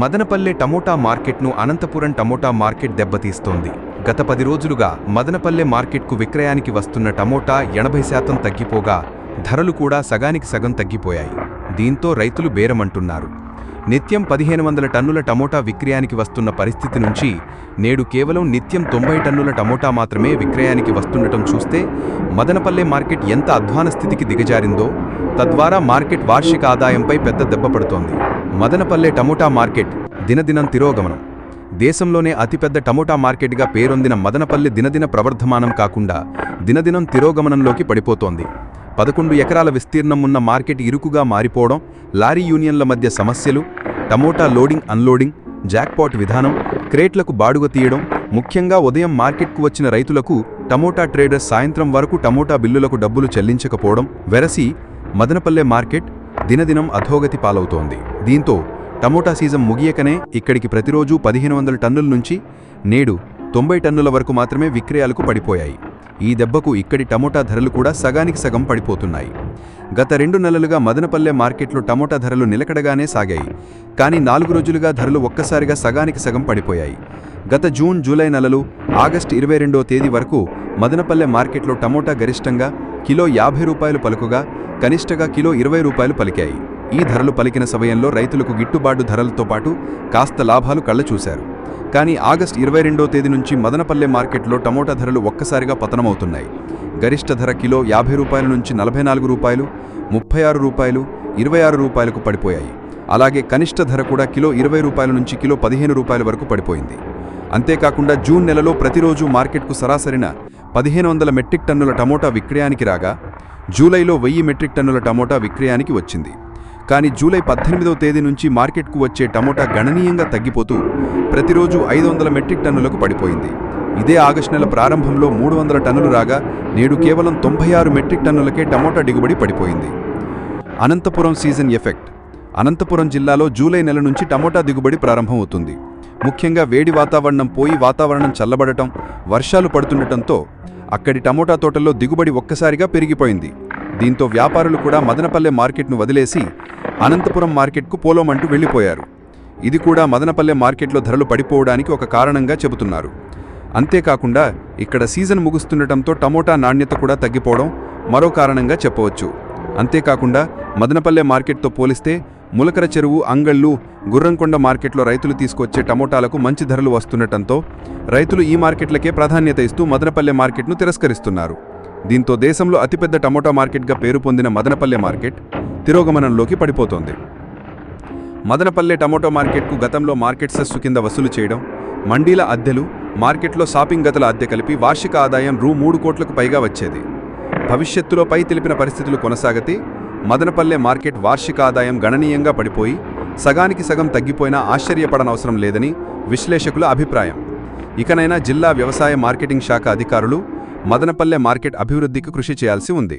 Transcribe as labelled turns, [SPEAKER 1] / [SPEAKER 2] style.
[SPEAKER 1] Madanapalle tomato మార్కెట్ను Anantapuram tomato market దెబ్బతీస్తోంది. గత పది రోజులుగా మదనపల్లె మార్కెట్కు విక్రయానికి వస్తున్న టమోటా ఎనభై శాతం తగ్గిపోగా ధరలు కూడా సగానికి సగం తగ్గిపోయాయి. దీంతో రైతులు బేరమంటున్నారు. నిత్యం పదిహేను వందల టన్నుల టమోటా విక్రయానికి వస్తున్న పరిస్థితి నుంచి నేడు కేవలం నిత్యం తొంభై టన్నుల టమోటా మాత్రమే విక్రయానికి వస్తుండటం చూస్తే మదనపల్లె మార్కెట్ ఎంత అధ్వాన స్థితికి దిగజారిందో తద్వారా మార్కెట్ వార్షిక ఆదాయంపై పెద్ద దెబ్బ పడుతోంది. మదనపల్లె టమోటా మార్కెట్ దినదినం తిరోగమనం. దేశంలోనే అతిపెద్ద టమోటా మార్కెట్గా పేరొందిన మదనపల్లె దినదిన ప్రవర్ధమానం కాకుండా దినదినం తిరోగమనంలోకి పడిపోతోంది. పదకొండు ఎకరాల విస్తీర్ణం ఉన్న మార్కెట్ ఇరుకుగా మారిపోవడం లారీ యూనియన్ల మధ్య సమస్యలు టమోటా లోడింగ్ అన్లోడింగ్ జాక్పాట్ విధానం క్రేట్లకు బాడుగ తీయడం ముఖ్యంగా ఉదయం మార్కెట్కు వచ్చిన రైతులకు టమోటా ట్రేడర్స్ సాయంత్రం వరకు టమోటా బిల్లులకు డబ్బులు చెల్లించకపోవడం వెరసి మదనపల్లె మార్కెట్ దినదినం అధోగతి పాలవుతోంది. దీంతో టమోటా సీజన్ ముగియకనే ఇక్కడికి ప్రతిరోజు పదిహేను వందల టన్నుల నుంచి నేడు తొంభై టన్నుల వరకు మాత్రమే విక్రయాలకు పడిపోయాయి. ఈ దెబ్బకు ఇక్కడి టమోటా ధరలు కూడా సగానికి సగం పడిపోతున్నాయి. గత రెండు నెలలుగా మదనపల్లె మార్కెట్లో టమోటా ధరలు నిలకడగానే సాగాయి. కానీ నాలుగు రోజులుగా ధరలు ఒక్కసారిగా సగానికి సగం పడిపోయాయి. గత జూన్ జూలై నెలలు ఆగస్టు ఇరవై రెండో తేదీ వరకు మదనపల్లె మార్కెట్లో టమోటా గరిష్టంగా కిలో యాభై రూపాయలు పలుకుగా కనిష్టగా కిలో ఇరవై రూపాయలు పలికాయి. ఈ ధరలు పలికిన సమయంలో రైతులకు గిట్టుబాటు ధరలతో పాటు కాస్త లాభాలు కళ్ళచూశారు. కానీ ఆగస్టు ఇరవై రెండో తేదీ నుంచి మదనపల్లె మార్కెట్లో టమోటా ధరలు ఒక్కసారిగా పతనమవుతున్నాయి. గరిష్ట ధర కిలో యాభై రూపాయల నుంచి నలభై నాలుగు రూపాయలు ముప్పై ఆరు రూపాయలు ఇరవై ఆరు రూపాయలకు పడిపోయాయి. అలాగే కనిష్ట ధర కూడా కిలో ఇరవై రూపాయల నుంచి కిలో పదిహేను రూపాయల వరకు పడిపోయింది. అంతేకాకుండా జూన్ నెలలో ప్రతిరోజు మార్కెట్కు సరాసరిన పదిహేను వందల మెట్రిక్ టన్నుల టమోటా విక్రయానికి రాగా జూలైలో వెయ్యి మెట్రిక్ టన్నుల టమోటా విక్రయానికి వచ్చింది. కానీ జూలై పద్దెనిమిదవ తేదీ నుంచి మార్కెట్కు వచ్చే టమోటా గణనీయంగా తగ్గిపోతూ ప్రతిరోజు ఐదు వందల మెట్రిక్ టన్నులకు పడిపోయింది. ఇదే ఆగస్టు నెల ప్రారంభంలో మూడు వందల టన్నులు రాగా నేడు కేవలం తొంభై ఆరు మెట్రిక్ టన్నులకే టమోటా దిగుబడి పడిపోయింది. Anantapuram season effect. అనంతపురం జిల్లాలో జూలై నెల నుంచి టమోటా దిగుబడి ప్రారంభమవుతుంది. ముఖ్యంగా వేడి వాతావరణం పోయి వాతావరణం చల్లబడటం వర్షాలు పడుతుండటంతో అక్కడి టమోటా తోటల్లో దిగుబడి ఒక్కసారిగా పెరిగిపోయింది. దీంతో వ్యాపారులు కూడా మదనపల్లె మార్కెట్ను వదిలేసి అనంతపురం మార్కెట్కు పోలోమంటూ వెళ్ళిపోయారు. ఇది కూడా మదనపల్లె మార్కెట్లో ధరలు పడిపోవడానికి ఒక కారణంగా చెబుతున్నారు. అంతేకాకుండా ఇక్కడ సీజన్ ముగుస్తుండటంతో టమోటా నాణ్యత కూడా తగ్గిపోవడం మరో కారణంగా చెప్పవచ్చు. అంతేకాకుండా మదనపల్లె మార్కెట్తో పోలిస్తే ములకర చెరువు అంగళ్ళు గుర్రంకొండ మార్కెట్లో రైతులు తీసుకొచ్చే టమోటాలకు మంచి ధరలు వస్తుండటంతో రైతులు ఈ మార్కెట్లకే ప్రాధాన్యత ఇస్తూ మదనపల్లె మార్కెట్ను తిరస్కరిస్తున్నారు. దీంతో దేశంలో అతిపెద్ద టమోటా మార్కెట్గా పేరు పొందిన మదనపల్లె మార్కెట్ తిరోగమనంలోకి పడిపోతోంది. మదనపల్లె టమోటో మార్కెట్కు గతంలో మార్కెట్ సెస్సు కింద వసూలు చేయడం మండీల అద్దెలు మార్కెట్లో షాపింగ్ గతల అద్దె కలిపి వార్షిక ఆదాయం రూ మూడు కోట్లకు పైగా వచ్చేది. భవిష్యత్తులో పై తెలిపిన పరిస్థితులు కొనసాగితే మదనపల్లె మార్కెట్ వార్షిక ఆదాయం గణనీయంగా పడిపోయి సగానికి సగం తగ్గిపోయినా ఆశ్చర్యపడనవసరం లేదని విశ్లేషకుల అభిప్రాయం. ఇకనైనా జిల్లా వ్యవసాయ మార్కెటింగ్ శాఖ అధికారులు మదనపల్లె మార్కెట్ అభివృద్ధికి కృషి చేయాల్సి ఉంది.